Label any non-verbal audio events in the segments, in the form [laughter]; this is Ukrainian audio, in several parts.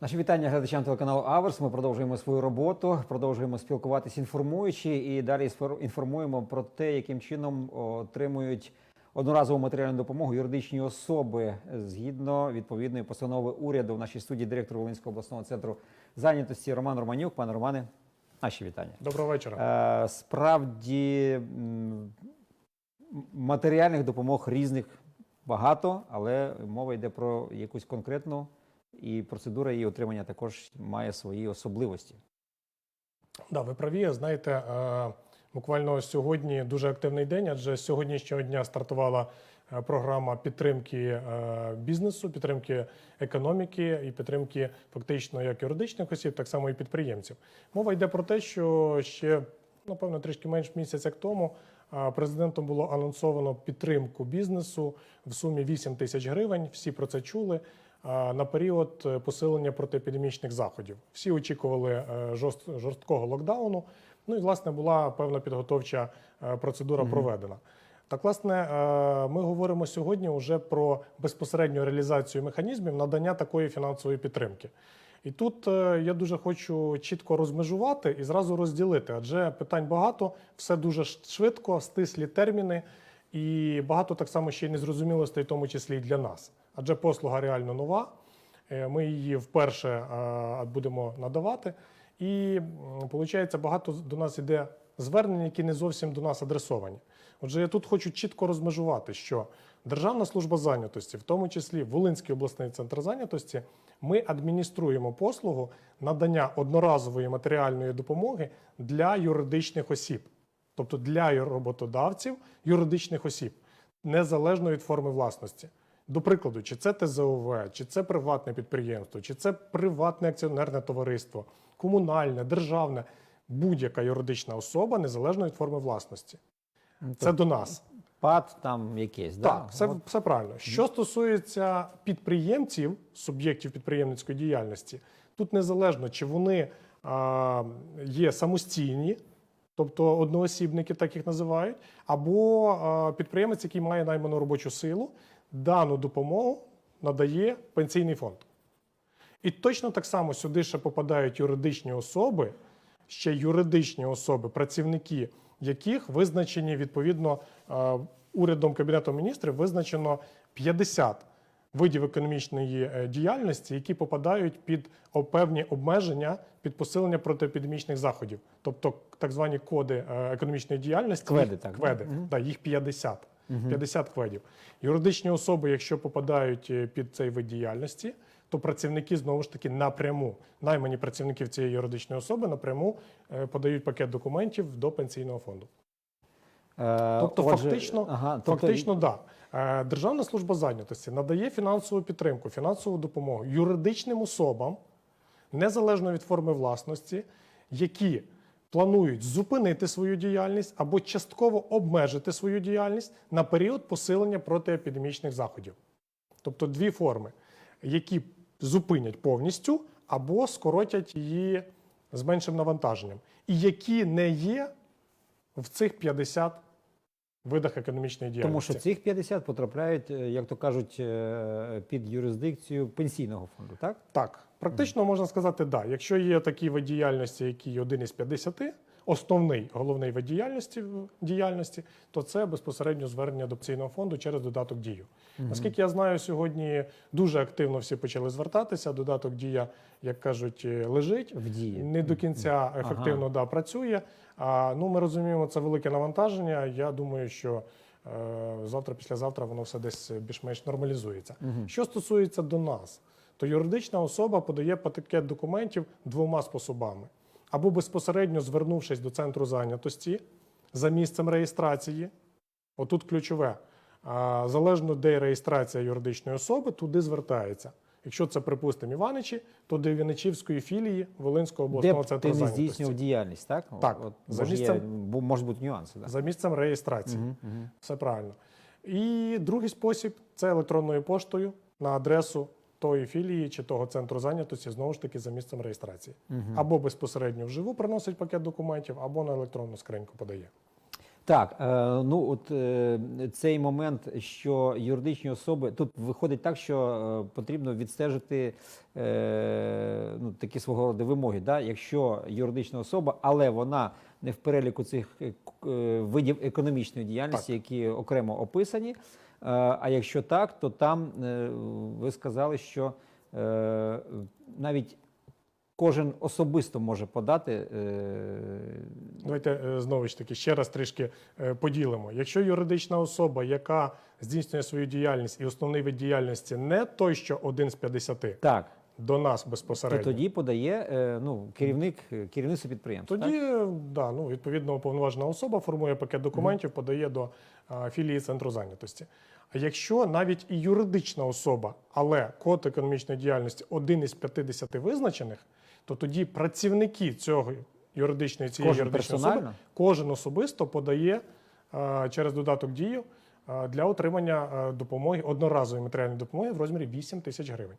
Наші вітання глядачам телеканалу Аверс. Ми продовжуємо свою роботу, продовжуємо спілкуватися інформуючи і далі інформуємо про те, яким чином отримують одноразову матеріальну допомогу юридичні особи згідно відповідної постанови уряду. В нашій студії директор Волинського обласного центру зайнятості Роман Романюк. Пане Романе, наші вітання. Доброго вечора. Е, Справді матеріальних допомог різних багато, але мова йде про якусь конкретну, і процедура її отримання також має свої особливості. Да, ви праві. Знаєте, е, буквально сьогодні дуже активний день, адже з сьогоднішнього дня стартувала е, програма підтримки е, бізнесу, підтримки економіки і підтримки фактично як юридичних осіб, так само і підприємців. Мова йде про те, що ще напевно трішки менш місяця тому президентом було анонсовано підтримку бізнесу в сумі 8 тисяч гривень. Всі про це чули. На період е, посилення протиепідемічних заходів всі очікували е, жорсткого локдауну. Ну і власне була певна підготовча е, процедура проведена. Так, власне, ми говоримо сьогодні вже про безпосередню реалізацію механізмів надання такої фінансової підтримки. І тут я дуже хочу чітко розмежувати і зразу розділити, адже питань багато, все дуже швидко, стислі терміни, і багато так само ще й незрозумілостей, в тому числі і для нас. Адже послуга реально нова. Е, Ми її вперше е, будемо надавати. І виходить, багато до нас йде звернень, які не зовсім до нас адресовані. Отже, я тут хочу чітко розмежувати, що Державна служба зайнятості, в тому числі Волинський обласний центр зайнятості, ми адмініструємо послугу надання одноразової матеріальної допомоги для юридичних осіб, тобто для роботодавців юридичних осіб, незалежно від форми власності. До прикладу, чи це ТЗОВ, чи це приватне підприємство, чи це приватне акціонерне товариство, комунальне, державне, будь-яка юридична особа незалежно від форми власності. Це до нас. ПАД там якийсь, Так, да? все, все правильно. Що стосується підприємців, суб'єктів підприємницької діяльності, тут незалежно, чи вони а, є самостійні, тобто одноосібники, так їх називають, або а, підприємець, який має найману робочу силу, дану допомогу надає пенсійний фонд. І точно так само сюди ще попадають юридичні особи, ще юридичні особи, працівники яких визначені відповідно е, урядом Кабінетом міністрів визначено 50 видів економічної е, діяльності, які попадають під певні обмеження під посилення протиепідемічних заходів, тобто так звані коди е, економічної діяльності. Кведи, так? Кведи, да, їх 50. 50 кведів. Юридичні особи, якщо попадають е, під цей вид діяльності, то працівники знову ж таки напряму, наймані працівників цієї юридичної особи напряму е, подають пакет документів до пенсійного фонду. Е, Тобто, отже, фактично, ага, тобто, фактично, да. Державна служба зайнятості надає фінансову підтримку, фінансову допомогу юридичним особам, незалежно від форми власності, які планують зупинити свою діяльність або частково обмежити свою діяльність на період посилення протиепідемічних заходів. Тобто дві форми, які зупинять повністю або скоротять її з меншим навантаженням, і які не є в цих 50 видах економічної діяльності. Тому що цих 50 потрапляють, е, як то кажуть, е, під юрисдикцію пенсійного фонду, так? Так, практично можна сказати, да. Якщо є такі вид діяльності, які один із 50, основний головний вид діяльності, діяльності, то це безпосередньо звернення до пенсійного фонду через додаток дію. Наскільки я знаю, сьогодні дуже активно всі почали звертатися. Додаток дія, як кажуть, е, лежить В дії. не до кінця ефективно да, працює. А ну ми розуміємо, це велике навантаження. Я думаю, що е, завтра, післязавтра воно все десь більш-менш нормалізується. Що стосується до нас, то юридична особа подає пакет документів двома способами: або безпосередньо звернувшись до центру зайнятості за місцем реєстрації. Отут ключове. Залежно де реєстрація юридичної особи, туди звертається. Якщо це, припустимо, Іваничі, то до Іваничівської філії Волинського Де обласного ти центру не зайнятості. здійснював діяльність, так? Так, От, за може, є, місцем- бо можуть бути нюанси. Так? За місцем реєстрації. Все правильно. І другий спосіб це електронною поштою на адресу тої філії чи того центру зайнятості, знову ж таки, за місцем реєстрації. Або безпосередньо вживу приносить пакет документів, або на електронну скриньку подає. Так, е, ну от е, цей момент, що юридичні особи тут виходить так, що е, потрібно відстежити ну, такі свого роду вимоги. Да? Якщо юридична особа, але вона не в переліку цих видів економічної діяльності, які окремо описані. Е, а якщо так, то там е, ви сказали, що е, навіть кожен особисто може подати. Давайте знову ж таки ще раз трішки поділимо. Якщо юридична особа, яка здійснює свою діяльність і основний вид діяльності не той, що один з 50, так, до нас то безпосередньо. тоді подає е, ну, керівник е, керівництво підприємства. Тоді, е, да, ну, відповідно, уповноважена особа формує пакет документів, подає до філії центру зайнятості. А якщо навіть і юридична особа, але код економічної діяльності один із 50 визначених, то тоді працівники цього юридичної цієї Кожен юридичної особи, кожен особисто подає а, через додаток дію а, для отримання а, допомоги, одноразової матеріальної допомоги в розмірі 8 тисяч гривень.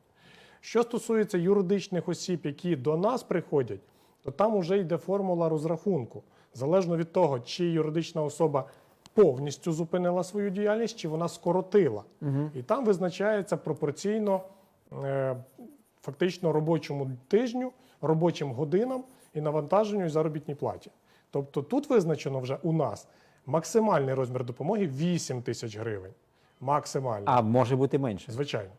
Що стосується юридичних осіб, які до нас приходять, то там вже йде формула розрахунку. Залежно від того, чи юридична особа повністю зупинила свою діяльність, чи вона скоротила. І там визначається пропорційно е, фактично робочому тижню, робочим годинам і навантаженню і заробітній платі. Тобто тут визначено вже у нас максимальний розмір допомоги 8 тисяч гривень. Максимальний. А може бути менше. Звичайно.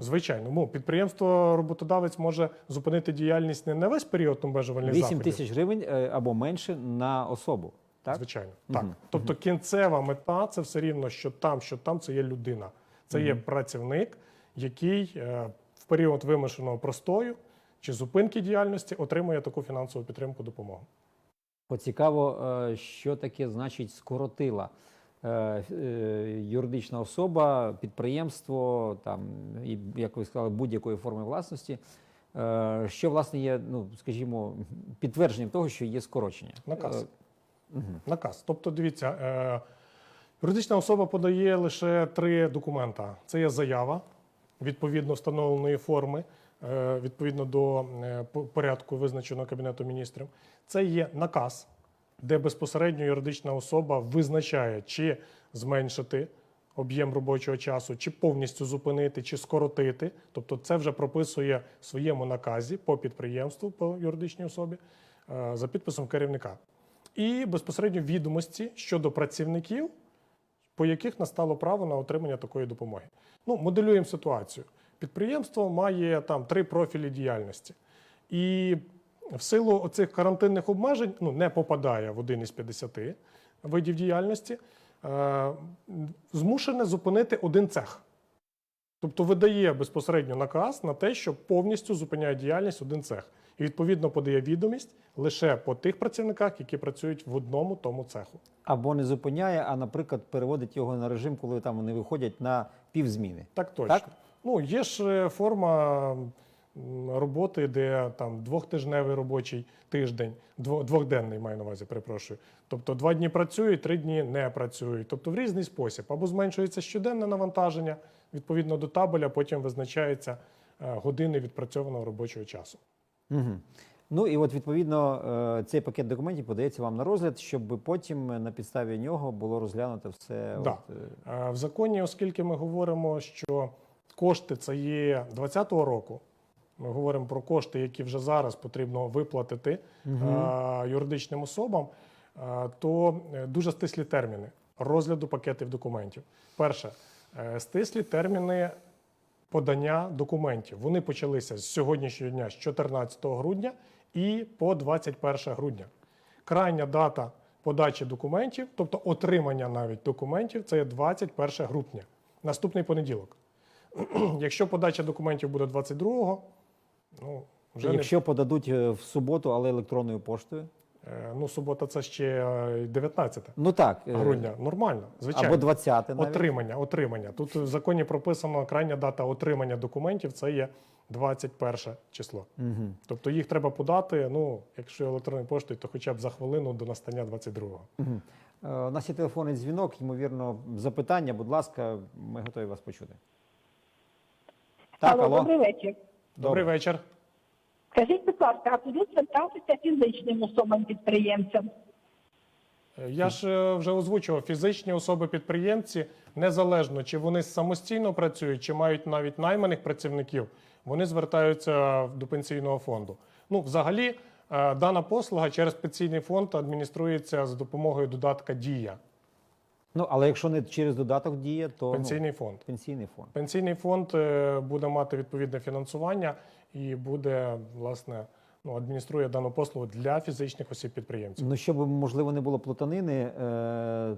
Звичайно, ну підприємство роботодавець може зупинити діяльність не на весь період обмежувальних 8 заходів. тисяч гривень е, або менше на особу. Так? Звичайно, так. Тобто кінцева мета це все рівно, що там, що там, це є людина. Це є працівник, який е, в період вимушеного простою чи зупинки діяльності отримує таку фінансову підтримку допомогу. Поцікаво, е, що таке значить скоротила юридична особа, підприємство, там, і, як ви сказали, будь-якої форми власності. Е, Що власне є, ну скажімо, підтвердженням того, що є скорочення. Наказ. Е, Наказ. Тобто, дивіться, е, юридична особа подає лише три документа: це є заява відповідно встановленої форми, е, відповідно до е, порядку, визначеного Кабінетом міністрів. Це є наказ, де безпосередньо юридична особа визначає, чи зменшити об'єм робочого часу, чи повністю зупинити, чи скоротити. Тобто, це вже прописує в своєму наказі по підприємству, по юридичній особі е, за підписом керівника і безпосередньо відомості щодо працівників, по яких настало право на отримання такої допомоги. Ну, моделюємо ситуацію. Підприємство має там три профілі діяльності. І в силу оцих карантинних обмежень ну, не попадає в один із 50 видів діяльності, е, змушене зупинити один цех. Тобто видає безпосередньо наказ на те, що повністю зупиняє діяльність один цех. І відповідно подає відомість лише по тих працівниках, які працюють в одному тому цеху. Або не зупиняє, а, наприклад, переводить його на режим, коли там вони виходять на півзміни. Так точно. Так? Ну, є ж е, форма роботи, де там двохтижневий робочий тиждень, дво- двохденний маю на увазі, перепрошую. Тобто два дні працюють, три дні не працюють. Тобто в різний спосіб. Або зменшується щоденне навантаження, відповідно до табеля, потім визначається е, години відпрацьованого робочого часу. Угу. Ну і от відповідно е, цей пакет документів подається вам на розгляд, щоб потім на підставі нього було розглянуто все. Да. От, е, В законі, оскільки ми говоримо, що кошти це є 2020 року, ми говоримо про кошти, які вже зараз потрібно виплатити е, юридичним особам, е, то е, дуже стислі терміни розгляду пакетів документів. Перше, стислі терміни подання документів. Вони почалися з сьогоднішнього дня, з 14 грудня і по 21 грудня. Крайня дата подачі документів, тобто отримання навіть документів, це 21 грудня, наступний понеділок. [clears throat] Якщо подача документів буде 22-го, ну вже не Якщо подадуть е, в суботу, але електронною поштою. е, ну, субота це ще е, 19 Ну так, е, грудня. Нормально, звичайно. або 20 навіть. Отримання, отримання. Тут в законі прописано крайня дата отримання документів це є 21 число. Угу. Тобто їх треба подати, ну, якщо електронною поштою, то хоча б за хвилину до настання 22-го. Угу. Е, у нас є телефонний дзвінок, ймовірно, запитання, будь ласка, ми готові вас почути. Так, Алло, алло. добрий вечір. Добрий вечір. Скажіть, будь ласка, а куди звертатися фізичним особам підприємцям? Е, Я ж е, вже озвучував, фізичні особи-підприємці, незалежно чи вони самостійно працюють, чи мають навіть найманих працівників, вони звертаються до пенсійного фонду. Ну, взагалі, е, дана послуга через пенсійний фонд адмініструється за допомогою додатка Дія. Ну, але якщо не через додаток діє, то Пенсійний фонд. ну, пенсійний фонд. Пенсійний фонд е, буде мати відповідне фінансування і буде, власне, ну, адмініструє дану послугу для фізичних осіб-підприємців. Ну, щоб, можливо, не було плутанини, е,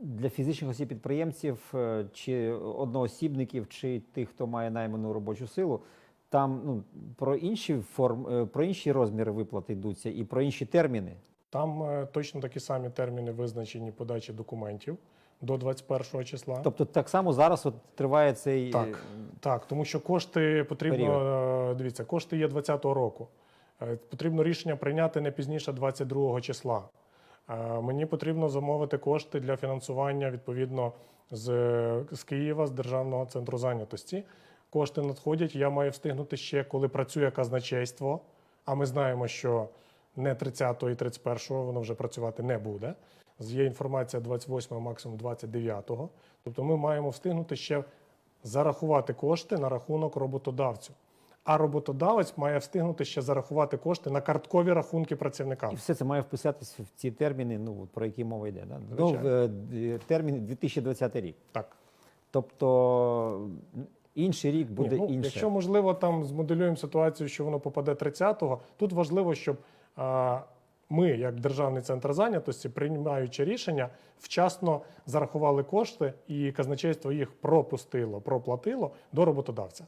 для фізичних осіб підприємців е, чи одноосібників, чи тих, хто має найману робочу силу, там ну, про інші форм, про інші розміри виплати йдуться і про інші терміни. Там точно такі самі терміни визначені подачі документів до 21 числа. Тобто, так само зараз от триває цей Так. е, Так, тому що кошти потрібно е, дивіться, кошти є 20-го року. Е, Потрібно рішення прийняти не пізніше 22 числа. Мені потрібно замовити кошти для фінансування відповідно з, з Києва, з Державного центру зайнятості. Кошти надходять. Я маю встигнути ще, коли працює казначейство. А ми знаємо, що не 30-го і 31-го воно вже працювати не буде. Є інформація 28-го, максимум 29-го. Тобто ми маємо встигнути ще зарахувати кошти на рахунок роботодавцю. А роботодавець має встигнути ще зарахувати кошти на карткові рахунки працівника. І все це має вписатись в ці терміни, ну про які мова йде. Да? Ну, в, е, термін 2020 рік. Так. Тобто інший рік буде Ні, ну, інше. Якщо можливо, там змоделюємо ситуацію, що воно попаде 30-го, тут важливо, щоб а, ми, як Державний центр зайнятості, приймаючи рішення, вчасно зарахували кошти, і казначейство їх пропустило, проплатило до роботодавця.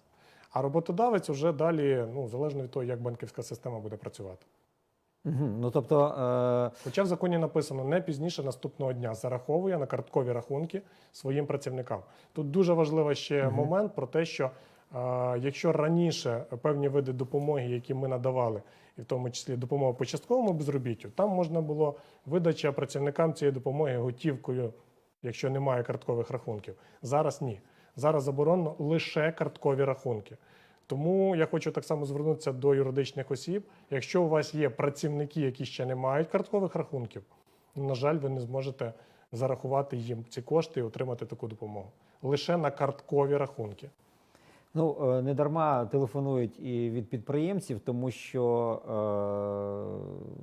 А роботодавець вже далі, ну залежно від того, як банківська система буде працювати. Ну тобто, е, Хоча в законі написано не пізніше наступного дня зараховує на карткові рахунки своїм працівникам. Тут дуже важливий ще момент про те, що якщо раніше певні види допомоги, які ми надавали, і в тому числі допомога по частковому безробіттю, там можна було видача працівникам цієї допомоги готівкою, якщо немає карткових рахунків. Зараз ні. Зараз заборонено лише карткові рахунки. Тому я хочу так само звернутися до юридичних осіб. Якщо у вас є працівники, які ще не мають карткових рахунків, на жаль, ви не зможете зарахувати їм ці кошти і отримати таку допомогу. Лише на карткові рахунки. Ну е, не дарма телефонують і від підприємців, тому що е,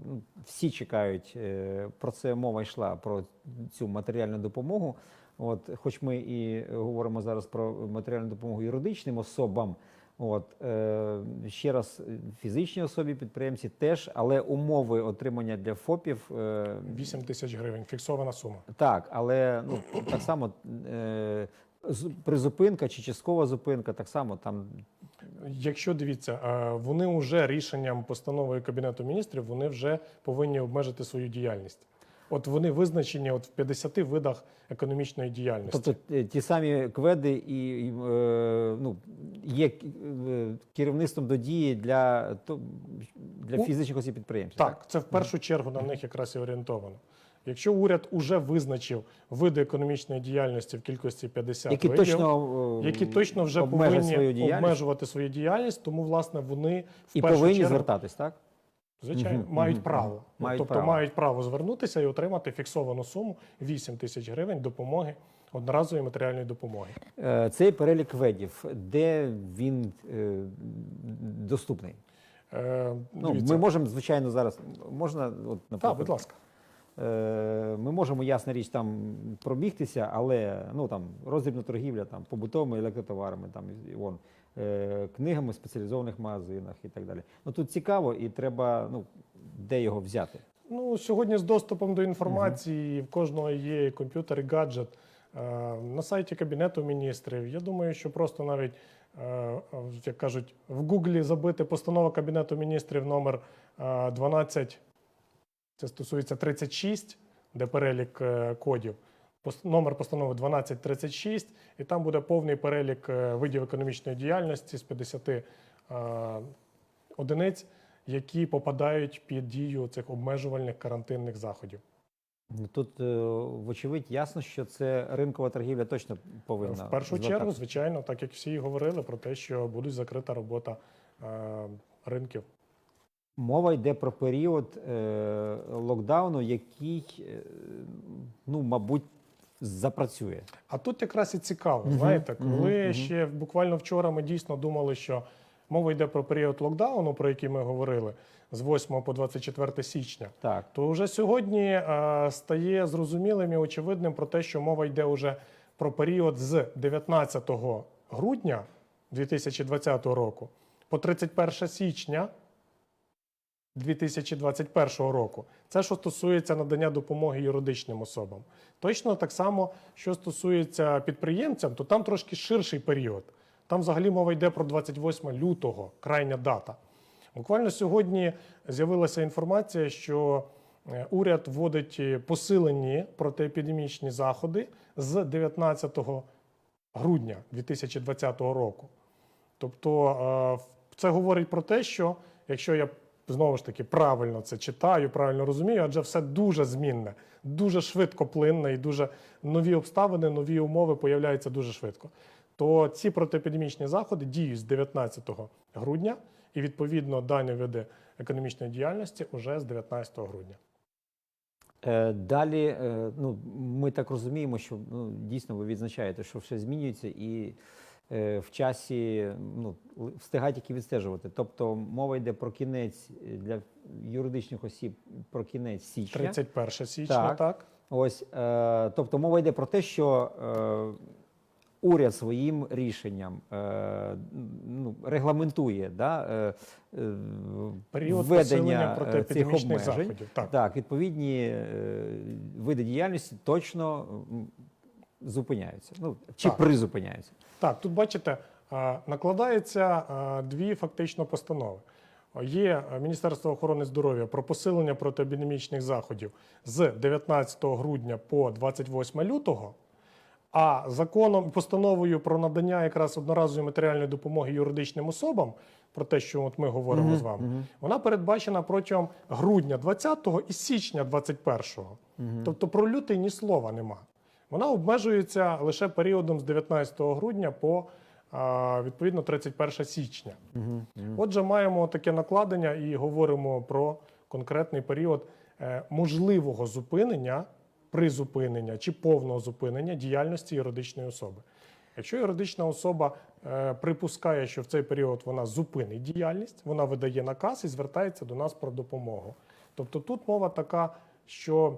ну, всі чекають. е, про це мова йшла про цю матеріальну допомогу. От, хоч ми і говоримо зараз про матеріальну допомогу юридичним особам. От е, ще раз, е, фізичні особі, підприємці теж, але умови отримання для ФОПів е, 8 тисяч гривень, фіксована сума. Так, але ну так само е, призупинка чи часткова зупинка, так само там Якщо дивіться, е, вони вже рішенням постанови Кабінету міністрів вони вже повинні обмежити свою діяльність. От вони визначені от в 50 видах економічної діяльності. тобто е, ті самі кведи і, і, е, ну є керівництвом до дії для для фізичних осіб підприємців. Так, це в першу чергу на них якраз і орієнтовано. Якщо уряд уже визначив види економічної діяльності в кількості 50 які видів, точно е, які точно вже повинні свою обмежувати свою діяльність, тому власне вони в і першу повинні чергу, звертатись, так? звичайно, Мгм, мають мгм, право. Ну, Мають тобто право. мають право звернутися і отримати фіксовану суму 8 тисяч гривень допомоги, одноразової матеріальної допомоги. Е, Цей перелік кведів, де він е, доступний? Е, Ну, ми можемо, звичайно, зараз можна, от, Так, будь ласка. Е, Ми можемо, ясна річ, там пробігтися, але ну там роздрібна торгівля там побутовими електротоварами, там вон е, книгами в спеціалізованих магазинах і так далі. Ну тут цікаво, і треба ну де його взяти. Ну, сьогодні з доступом до інформації в кожного є комп'ютер, і гаджет. Е, На сайті Кабінету міністрів. Я думаю, що просто навіть, як кажуть, в Гуглі забити постанова Кабінету міністрів номер е, 12, це стосується 36, де перелік е, кодів. Номер постанови 1236, і там буде повний перелік е, видів економічної діяльності з 50 е, одиниць, які попадають під дію цих обмежувальних карантинних заходів. Ну, Тут, вочевидь, ясно, що це ринкова торгівля точно повинна В першу звертатися. чергу, звичайно, так як всі говорили про те, що буде закрита робота ринків. Мова йде про період е, локдауну, який, е, ну, мабуть, запрацює. А тут якраз і цікаво, Мгм, знаєте, коли мгм. ще буквально вчора ми дійсно думали, що мова йде про період локдауну, про який ми говорили, з 8 по 24 січня. Так. То вже сьогодні е, стає зрозумілим і очевидним про те, що мова йде вже про період з 19 грудня 2020 року по 31 січня 2021 року. Це що стосується надання допомоги юридичним особам. Точно так само, що стосується підприємцям, то там трошки ширший період. Там взагалі мова йде про 28 лютого, крайня дата. Буквально сьогодні з'явилася інформація, що е, уряд вводить е, посилені протиепідемічні заходи з 19 грудня 2020 року. Тобто е, це говорить про те, що якщо я знову ж таки правильно це читаю, правильно розумію, адже все дуже змінне, дуже швидко плинне і дуже нові обставини, нові умови появляються дуже швидко. То ці протиепідемічні заходи діють з 19 грудня, і відповідно дані види економічної діяльності уже з 19 грудня. Е, Далі, е, ну, ми так розуміємо, що ну, дійсно ви відзначаєте, що все змінюється і в часі ну, встигають тільки відстежувати. Тобто мова йде про кінець е, для юридичних осіб про кінець січня. 31 січня, Так. так. Ось, е, тобто мова йде про те, що е, уряд своїм рішенням е, ну, регламентує да, е, е, Період введення е, цих протиепідемічних обмежень. заходів. Так. Так, відповідні е, види діяльності точно м, зупиняються. Ну, чи Так. призупиняються. Так, тут бачите, а, накладається дві фактично постанови. Є Міністерство охорони здоров'я про посилення протиепідемічних заходів з 19 грудня по 28 лютого. А законом, постановою про надання якраз одноразової матеріальної допомоги юридичним особам, про те, що от ми говоримо Мгм, з вами, мгм. вона передбачена протягом грудня 20-го і січня 21-го. Тобто про лютий ні слова нема. Вона обмежується лише періодом з 19 грудня по відповідно 31 січня. Отже, маємо таке накладення і говоримо про конкретний період е, можливого зупинення, призупинення чи повного зупинення діяльності юридичної особи. Якщо юридична особа е, припускає, що в цей період вона зупинить діяльність, вона видає наказ і звертається до нас про допомогу. Тобто тут мова така, що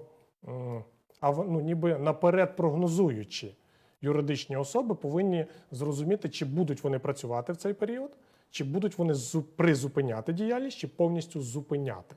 а ну, ніби наперед прогнозуючи, юридичні особи повинні зрозуміти, чи будуть вони працювати в цей період, чи будуть вони зу- призупиняти діяльність, чи повністю зупиняти.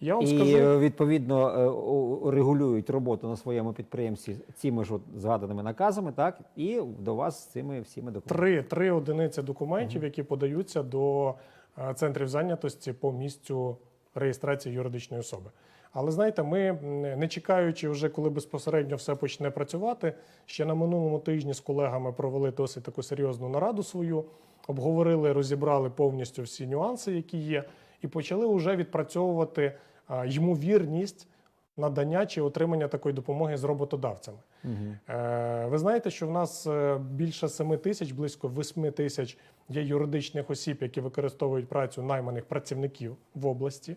Я вам І скажу. е, відповідно е, регулюють роботу на своєму підприємстві цими ж згаданими наказами, так і до вас з цими всіми документами. Три, три одиниці документів, які подаються до е, центрів зайнятості по місцю реєстрації юридичної особи. Але знаєте, ми не чекаючи, вже коли безпосередньо все почне працювати, ще на минулому тижні з колегами провели досить таку серйозну нараду свою, обговорили, розібрали повністю всі нюанси, які є, і почали вже відпрацьовувати ймовірність надання чи отримання такої допомоги з роботодавцями. Мгм. Е, Ви знаєте, що в нас е, більше 7 тисяч, близько 8 тисяч є юридичних осіб, які використовують працю найманих працівників в області.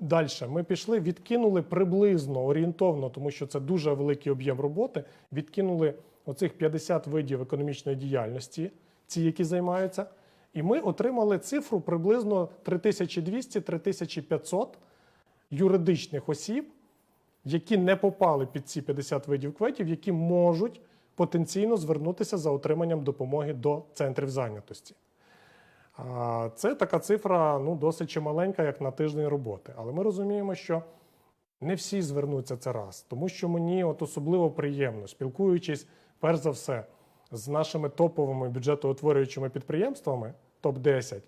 Далі ми пішли, відкинули приблизно орієнтовно, тому що це дуже великий об'єм роботи. Відкинули оцих 50 видів економічної діяльності, ці, які займаються. І ми отримали цифру приблизно 3200-3500 юридичних осіб, які не попали під ці 50 видів квитів, які можуть потенційно звернутися за отриманням допомоги до центрів зайнятості. Це така цифра ну, досить чималенька, як на тиждень роботи. Але ми розуміємо, що не всі звернуться це раз, тому що мені от особливо приємно, спілкуючись перш за все з нашими топовими бюджетоутворюючими підприємствами, топ-10,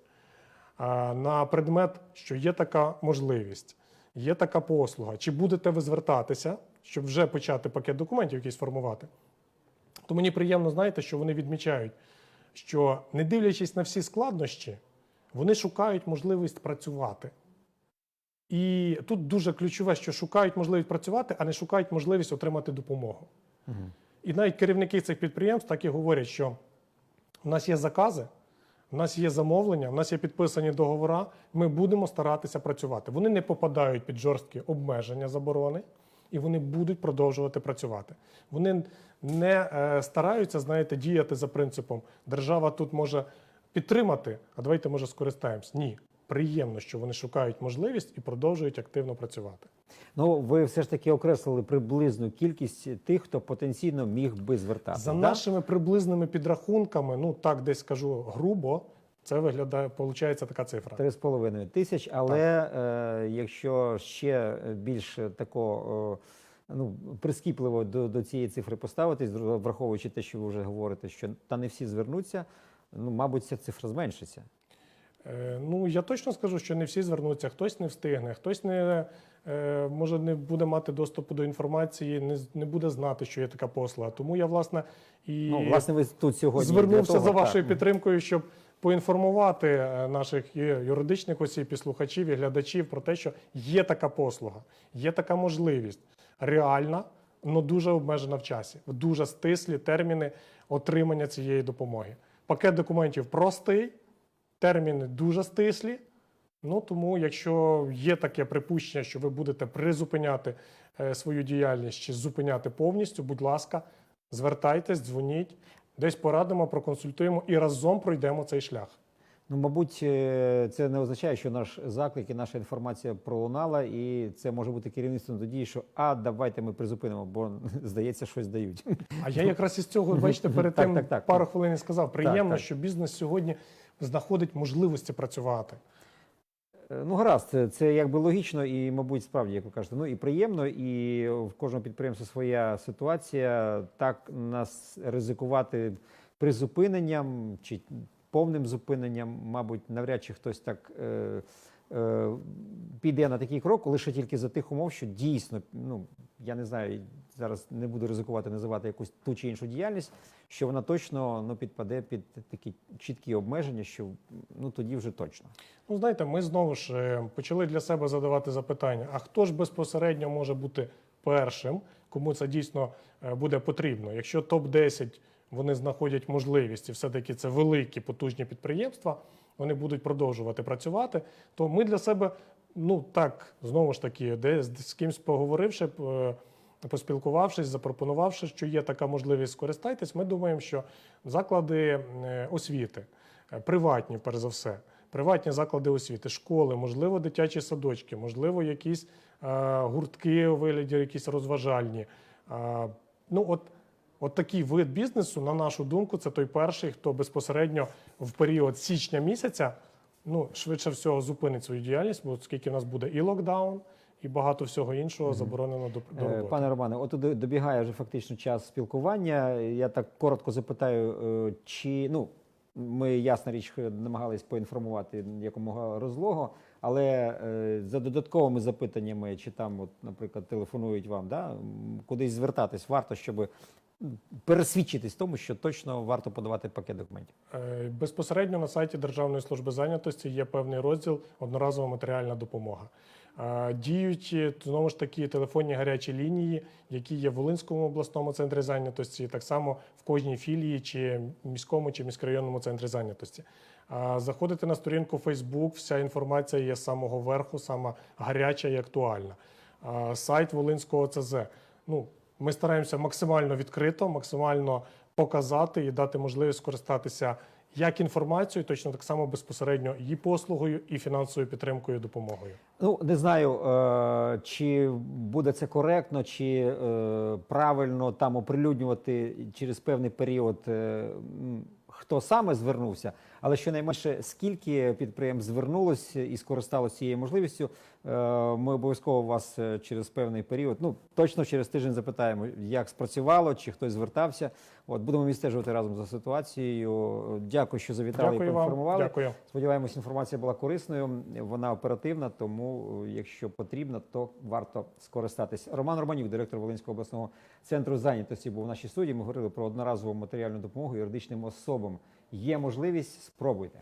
на предмет, що є така можливість, є така послуга, чи будете ви звертатися, щоб вже почати пакет документів якийсь формувати, то мені приємно, знаєте, що вони відмічають, що не дивлячись на всі складнощі, вони шукають можливість працювати. І тут дуже ключове, що шукають можливість працювати, а не шукають можливість отримати допомогу. Мгм. І навіть керівники цих підприємств так і говорять, що у нас є закази У нас є замовлення, у нас є підписані договори. Ми будемо старатися працювати. Вони не попадають під жорсткі обмеження заборони, і вони будуть продовжувати працювати. Вони не е, стараються, знаєте, діяти за принципом держава тут може підтримати, а давайте може скористаємось. Ні, приємно, що вони шукають можливість і продовжують активно працювати. Ну, ви все ж таки окреслили приблизну кількість тих, хто потенційно міг би звертатися. За да? нашими приблизними підрахунками, ну так десь скажу грубо, це виглядає, виходить така цифра. Три з половиною тисяч, але е, якщо ще більш такого е, ну, прискіпливо до, до цієї цифри поставитись, враховуючи те, що ви вже говорите, що та не всі звернуться, ну, мабуть, ця цифра зменшиться. Е, Ну я точно скажу, що не всі звернуться, хтось не встигне, хтось не е, може не буде мати доступу до інформації, не, не буде знати, що є така послуга. Тому я власне і Ну, власне, ви тут сьогодні звернувся того, за вашою так. підтримкою, щоб поінформувати е, наших юридичних осіб, і слухачів, і глядачів про те, що є така послуга, є така можливість реальна, але дуже обмежена в часі, в дуже стислі терміни отримання цієї допомоги. Пакет документів простий, терміни дуже стислі. Ну тому, якщо є таке припущення, що ви будете призупиняти е, свою діяльність чи зупиняти повністю, будь ласка, звертайтесь, дзвоніть, десь порадимо, проконсультуємо і разом пройдемо цей шлях. Ну, мабуть, е, це не означає, що наш заклик і наша інформація пролунала, і це може бути керівництвом до дії, що а давайте ми призупинимо, бо [laughs] здається, щось дають. А я якраз із цього, бачите, [laughs] перед Так, тим так, так. пару хвилин сказав. Приємно, так. що бізнес сьогодні знаходить можливості працювати. Е, Ну, гаразд, це- це якби логічно і, мабуть, справді, як ви кажете, ну і приємно, і в кожному підприємстві своя ситуація. Так нас ризикувати призупиненням чи повним зупиненням, мабуть, навряд чи хтось так е, піде на такий крок, лише тільки за тих умов, що дійсно, ну я не знаю, зараз не буду ризикувати називати якусь ту чи іншу діяльність, що вона точно ну, підпаде під такі чіткі обмеження, що ну тоді вже точно. Ну, знаєте, ми знову ж е, почали для себе задавати запитання: а хто ж безпосередньо може бути першим, кому це дійсно е, буде потрібно? Якщо топ-10 вони знаходять можливість, і все-таки це великі потужні підприємства, вони будуть продовжувати працювати, то ми для себе, ну так, знову ж таки, де з кимсь поговоривши. е, Поспілкувавшись, запропонувавши, що є така можливість скористайтесь, ми думаємо, що заклади е, освіти, е, приватні, перш за все, приватні заклади освіти, школи, можливо, дитячі садочки, можливо, якісь гуртки у вигляді, якісь розважальні. Ну, от, от такий вид бізнесу, на нашу думку, це той перший, хто безпосередньо в період січня місяця, ну, швидше всього, зупинить свою діяльність, бо оскільки у нас буде і локдаун, і багато всього іншого заборонено до, до Е, роботи. Пане Романе, от до- добігає вже фактично час спілкування. Я так коротко запитаю, е, чи ну ми ясна річ намагались поінформувати якомога розлого, але е, за додатковими запитаннями, чи там, от, наприклад, телефонують вам, да, кудись звертатись, варто, щоб пересвідчитись тому, що точно варто подавати пакет документів. Е, Безпосередньо на сайті Державної служби зайнятості є певний розділ одноразова матеріальна допомога. Е, Діють знову ж таки телефонні гарячі лінії, які є в Волинському обласному центрі зайнятості, так само в кожній філії чи міському чи міськрайонному центрі зайнятості. Заходите на сторінку Facebook, вся інформація є з самого верху, сама гаряча і актуальна. Сайт Волинського ЦЗ. Ну, ми стараємося максимально відкрито, максимально показати і дати можливість скористатися як інформацією, точно так само безпосередньо її послугою і фінансовою підтримкою, і допомогою. Ну, не знаю, е, чи буде це коректно, чи е, правильно там оприлюднювати через певний період, е, хто саме звернувся, але щонайменше скільки підприємств звернулось і скористалося цією можливістю, ми обов'язково вас е, через певний період, ну точно через тиждень запитаємо, як спрацювало, чи хтось звертався. От будемо відстежувати разом за ситуацією. Дякую, що завітали Дякую і вам. Дякую. Сподіваємось, інформація була корисною, вона оперативна, тому е, якщо потрібно, то варто скористатись. Роман Романюк, директор Волинського обласного центру зайнятості, був в нашій студії. Ми говорили про одноразову матеріальну допомогу юридичним особам. Є можливість, спробуйте.